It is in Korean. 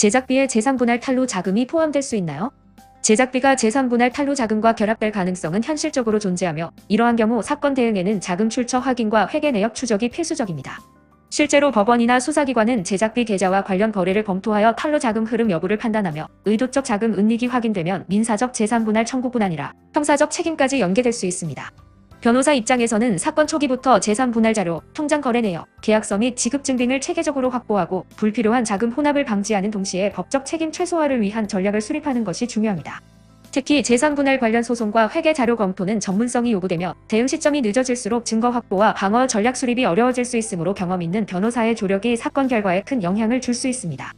제작비에 재산분할 탈루 자금이 포함될 수 있나요? 제작비가 재산분할 탈루 자금과 결합될 가능성은 현실적으로 존재하며 이러한 경우 사건 대응에는 자금 출처 확인과 회계 내역 추적이 필수적입니다. 실제로 법원이나 수사기관은 제작비 계좌와 관련 거래를 검토하여 탈루 자금 흐름 여부를 판단하며 의도적 자금 은닉이 확인되면 민사적 재산분할 청구뿐 아니라 형사적 책임까지 연계될 수 있습니다. 변호사 입장에서는 사건 초기부터 재산 분할 자료, 통장 거래 내역, 계약서 및 지급 증 등을 체계적으로 확보하고 불필요한 자금 혼합을 방지하는 동시에 법적 책임 최소화를 위한 전략을 수립하는 것이 중요합니다. 특히 재산 분할 관련 소송과 회계 자료 검토는 전문성이 요구되며 대응 시점이 늦어질수록 증거 확보와 방어 전략 수립이 어려워질 수 있으므로 경험 있는 변호사의 조력이 사건 결과에 큰 영향을 줄 수 있습니다.